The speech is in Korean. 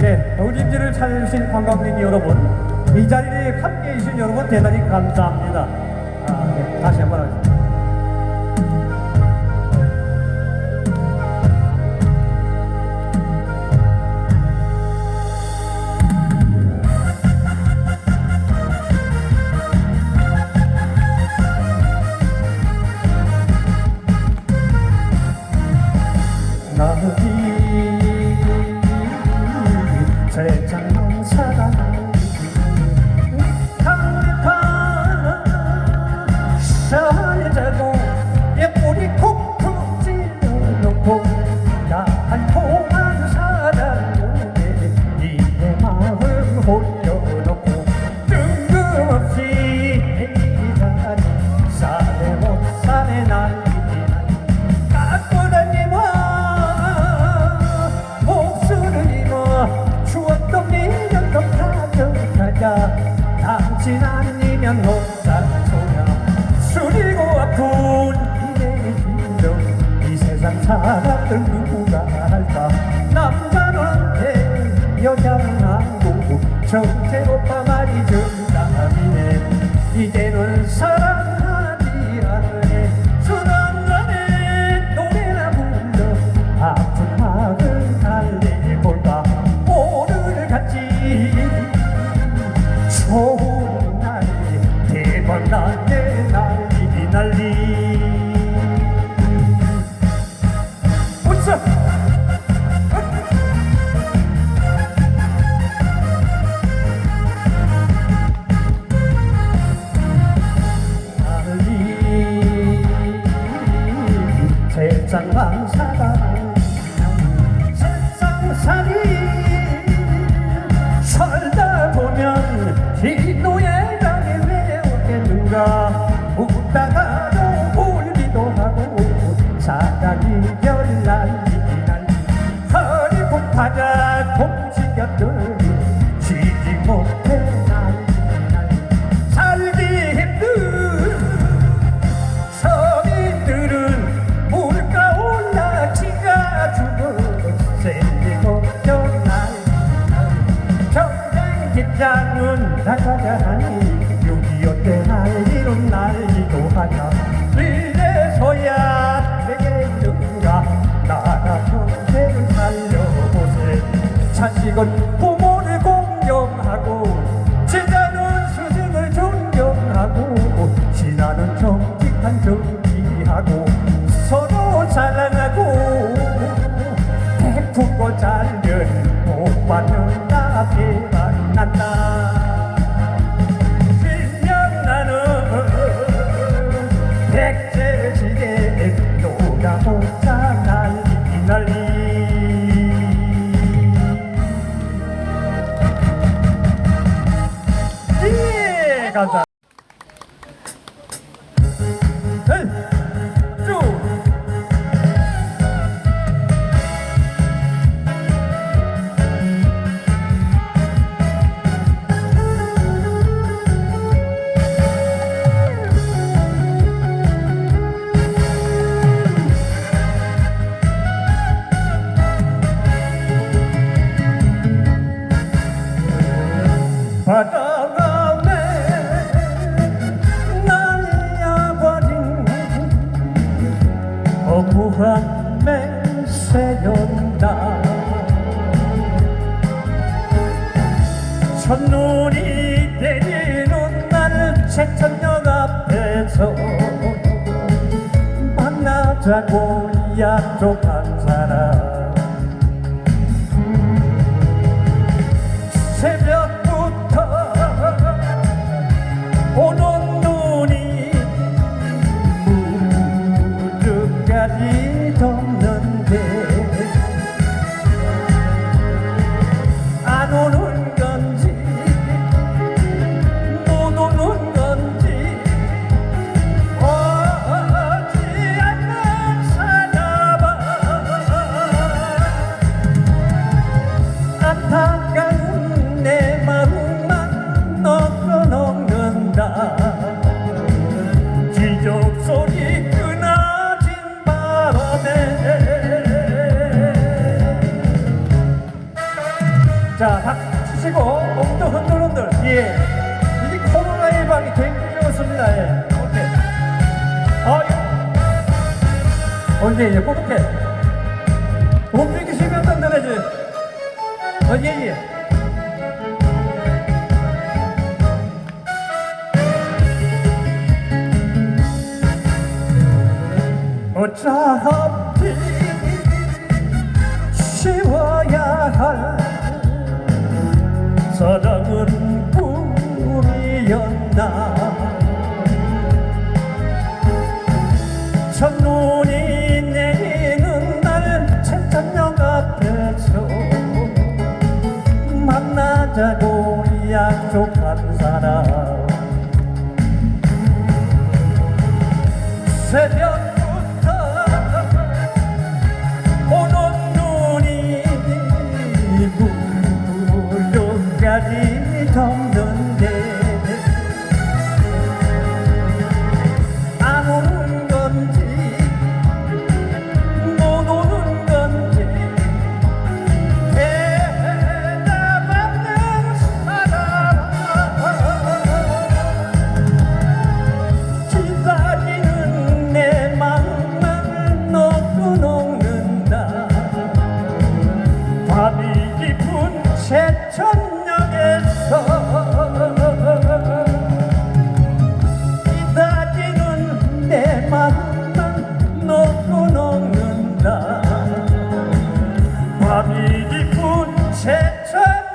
네, 경진지를 찾아주신 관광객 여러분, 이 자리에 함께 해주신 여러분 대단히 감사합니다. 아, 네, 다시 한번 하겠습니다. it alone. choke 살다 보면 정직한 정리하고 서로 사랑하고 베풀고 잘려는 오빠는 나에 만났다 감사합니다. Hey! 허무한 맹세였나 첫눈이 내리는 날 책장역 앞에서 만나자고 약속한 사람. 자, 박 치시고 몸도 흔들흔들. 예. 이게 코로나 예방이 굉장히 좋습니다. 예. 오케이. 아, 예. 언제 이제 그렇게 움직이시면 든든해지. 어, 예, 예. 만나자고 약속한 사람. 새벽부터 오는 눈이 무릎까지 덮 that truck.